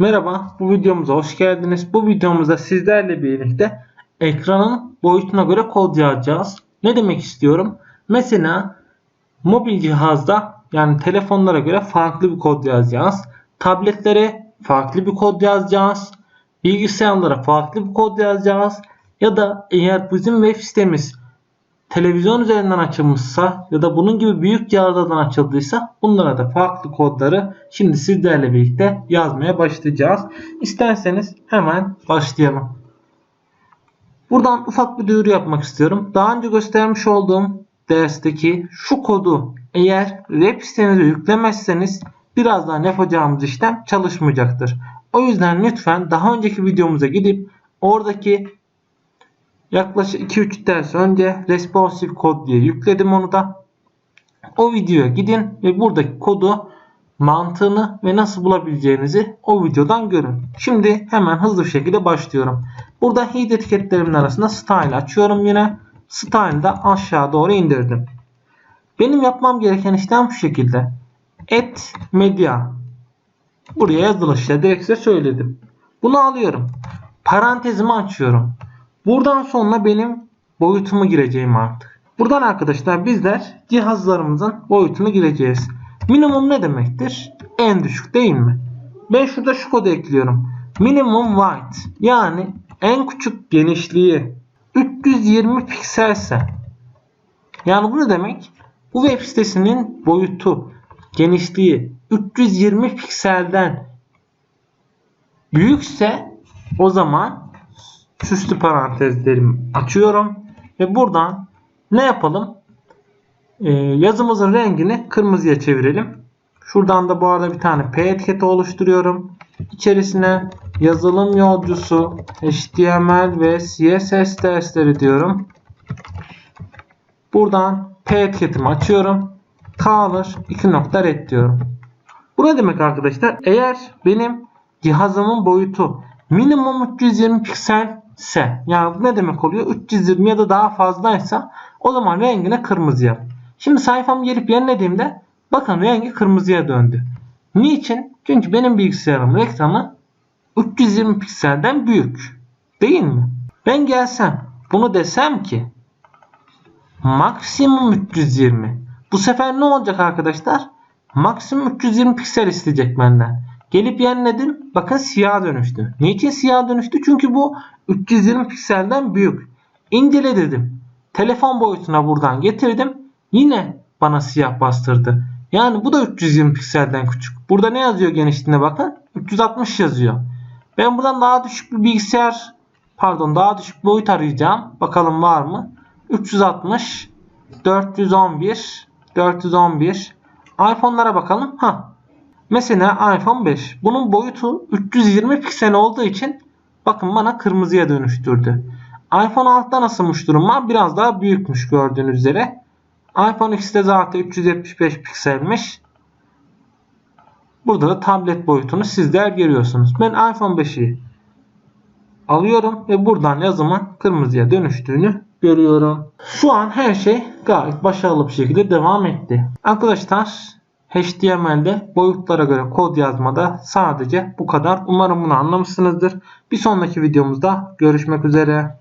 Merhaba, bu videomuza hoş geldiniz. Bu videomuzda sizlerle birlikte ekranın boyutuna göre kod yazacağız. Ne demek istiyorum? Mesela mobil cihazda yani telefonlara göre farklı bir kod yazacağız. Tabletlere farklı bir kod yazacağız. Bilgisayarlara farklı bir kod yazacağız. Ya da eğer bizim web sitemiz televizyon üzerinden açılmışsa ya da bunun gibi büyük cihazlardan açıldıysa bunlara da farklı kodları şimdi sizlerle birlikte yazmaya başlayacağız. İsterseniz hemen başlayalım. Buradan ufak bir duyuru yapmak istiyorum. Daha önce göstermiş olduğum dersteki şu kodu eğer web sitenize yüklemezseniz birazdan yapacağımız işlem çalışmayacaktır. O yüzden lütfen daha önceki videomuza gidip oradaki Yaklaşık 2-3 ders önce responsive kod diye yükledim onu da. O videoya gidin ve buradaki kodu mantığını ve nasıl bulabileceğinizi o videodan görün. Şimdi hemen hızlı bir şekilde başlıyorum. Burada head etiketlerimin arasında style açıyorum yine. Style'ı da aşağı doğru indirdim. Benim yapmam gereken işlem şu şekilde. Et media. Buraya yazılışla direkt size söyledim. Bunu alıyorum. Parantezimi açıyorum. Buradan sonra benim boyutumu gireceğim artık. Buradan arkadaşlar bizler cihazlarımızın boyutunu gireceğiz. Minimum ne demektir? En düşük değil mi? Ben şurada şu kodu ekliyorum. Minimum width yani en küçük genişliği 320 pikselse. Yani bu ne demek? Bu web sitesinin boyutu, genişliği 320 pikselden büyükse o zaman süslü parantezlerimi açıyorum ve buradan ne yapalım? Ee, yazımızın rengini kırmızıya çevirelim. Şuradan da bu arada bir tane P etiketi oluşturuyorum. İçerisine yazılım yolcusu, HTML ve CSS dersleri diyorum. Buradan P etiketimi açıyorum. Color 2 nokta red diyorum. Bu ne demek arkadaşlar? Eğer benim cihazımın boyutu minimum 320 piksel ise yani ne demek oluyor? 320 ya da daha fazlaysa o zaman rengine kırmızı yap. Şimdi sayfamı gelip yenilediğimde bakın rengi kırmızıya döndü. Niçin? Çünkü benim bilgisayarımın ekranı 320 pikselden büyük. Değil mi? Ben gelsem bunu desem ki maksimum 320. Bu sefer ne olacak arkadaşlar? Maksimum 320 piksel isteyecek benden. Gelip yeniledim. Bakın siyah dönüştü. Niçin siyah dönüştü? Çünkü bu 320 pikselden büyük. İncele dedim. Telefon boyutuna buradan getirdim. Yine bana siyah bastırdı. Yani bu da 320 pikselden küçük. Burada ne yazıyor genişliğine bakın. 360 yazıyor. Ben buradan daha düşük bir bilgisayar pardon daha düşük boyut arayacağım. Bakalım var mı? 360 411 411 iPhone'lara bakalım. Ha. Mesela iPhone 5. Bunun boyutu 320 piksel olduğu için bakın bana kırmızıya dönüştürdü. iPhone 6'da nasılmış durumlar? Biraz daha büyükmüş gördüğünüz üzere. iPhone X'de zaten 375 pikselmiş. Burada da tablet boyutunu sizler görüyorsunuz. Ben iPhone 5'i alıyorum ve buradan yazımın kırmızıya dönüştüğünü görüyorum. Şu an her şey gayet başarılı bir şekilde devam etti. Arkadaşlar HTML'de boyutlara göre kod yazmada sadece bu kadar. Umarım bunu anlamışsınızdır. Bir sonraki videomuzda görüşmek üzere.